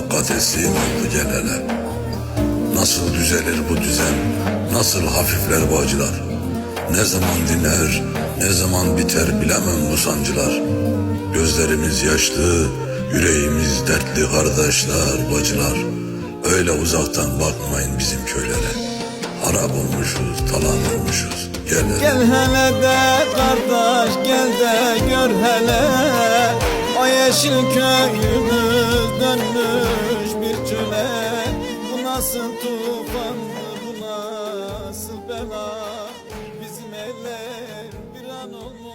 Hakka teslim oldu gel hele Nasıl düzelir bu düzen? Nasıl hafifler bu acılar? Ne zaman diner Ne zaman biter bilemem bu sancılar. Gözlerimiz yaşlı Yüreğimiz dertli kardeşler bacılar Öyle uzaktan bakmayın bizim köylere. Harap olmuşuz talan olmuşuz. Gel hele. Gel hele de kardeş gel de gör hele. O yeşil köyümüz Nasıl tufan bu nasıl bela? Bizim eller bir an olmuş.